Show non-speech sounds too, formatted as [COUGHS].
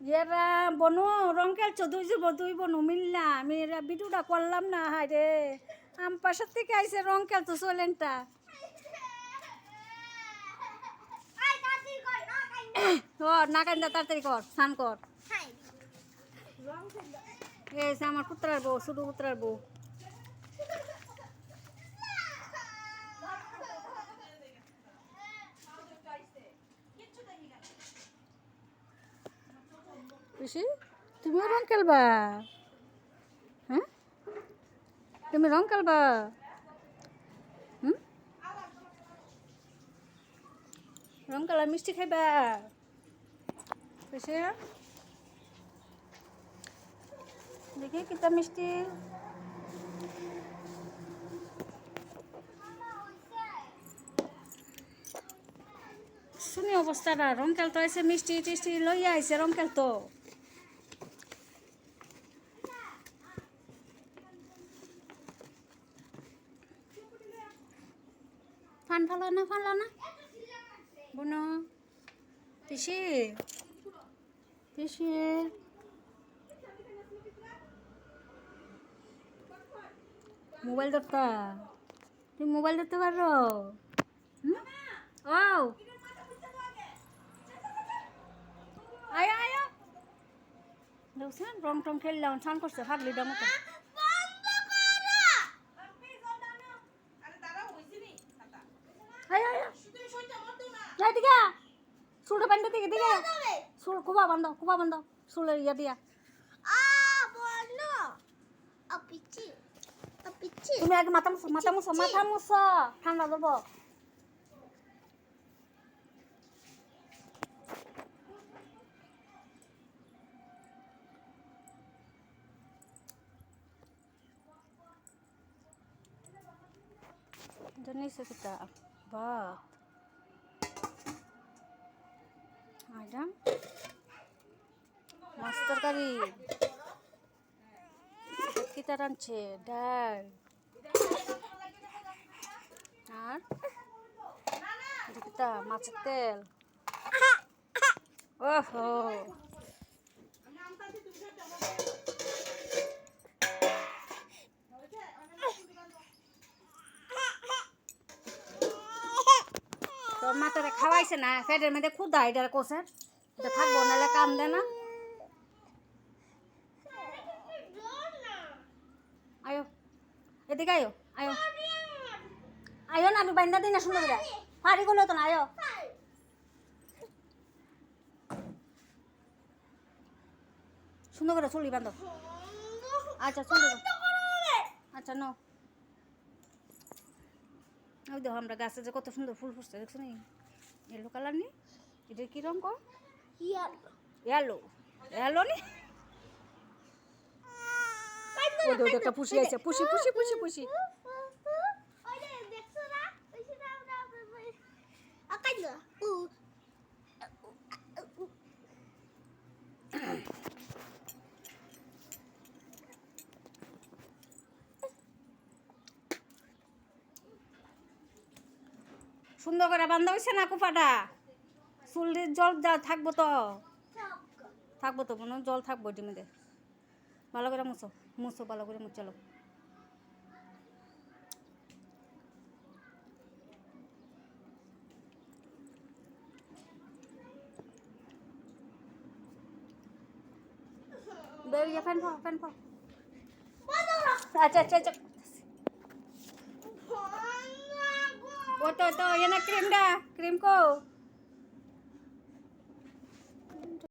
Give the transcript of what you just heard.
এরা বনু রং চৌধুরী দুই যুব দুই বনু মিললা আমি এরা বিটুটা করলাম না হায় রে। আম পাশের থেকে আইসে রঙ্কেল তো চলেনটা। [COUGHS] কর না কান্দা তাড়াতাড়ি কর স্নান কর। আমার পুত্রার বউ শুধু পুত্রার বউ। পিসি, তুমিও রং খেলবা? হ্যাঁ? তুমি রং খেলবা? হুম? রং খেলা, মিষ্টি খাইবা? পিসি? দেখি কিতা মিষ্টি। শুনি অবস্থাটা, রং খেলতো আইসে মিষ্টি টিষ্টি লইয়া আইসে রং খেলতো। ফান ফালো না ফানলো না? বুনো, পিসি? পিসি? মোবাইল ধরতা, তুমি মোবাইল ধরতে পারো? ও আয় আয় দেখছেন? রং টং খেললাম, স্নান করছে ফাগলি ডাম মতো আয় আয় যাই দিকে চুলটা বান্ধ দিকে দিকে চুল কুবা বান্ধ কুবা বান্ধ চুলের ইয়া দিয়া। তুমি আগে মাথা মুছো মাথা মুছো মাথা মুছো। ঠান্ডা দেবো। Indonesia kita bat ada মাছ তরকারি। kita রাঁধছে ডাল। আর? মাছের তেল। ওহো। মাথাটা খাওয়াইছে না ফেটের মধ্যে ক্ষুদা এটার এটা থাকব, নাহলে কাম দে না। আয়ো, এদিকে আয়ো আয়ো। আয়ো না, আমি বাইন্দা দিই না, সুন্দর করে। পারি গেলো তো না, আয়ো। সুন্দর করে চুলি বান্ধব আচ্ছা সুন্দর আচ্ছা নো ওই দেখো আমরা গাছে যে কত সুন্দর ফুল ফুটছে দেখছ নি? ইয়েলো কালার নি? এটা কি রঙ কো ইয়েলো ইয়েলো নি? একটা পুষি আছে পুষি পুষি পুষি পুষি। সুন্দর করে বান্ধা হয়েছে না কুপাটা চুলের জল যা থাকব তো। থাকব তো, মনে জল থাকব মধ্যে। ভালো করে মুছো মুছো, ভালো করে মুছালো বেরিয়ে ফ্যান ফো ফ্যান ফো আচ্ছা আচ্ছা। আচ্ছা ও তো তো এনে ক্রিম ডা ক্রিম কো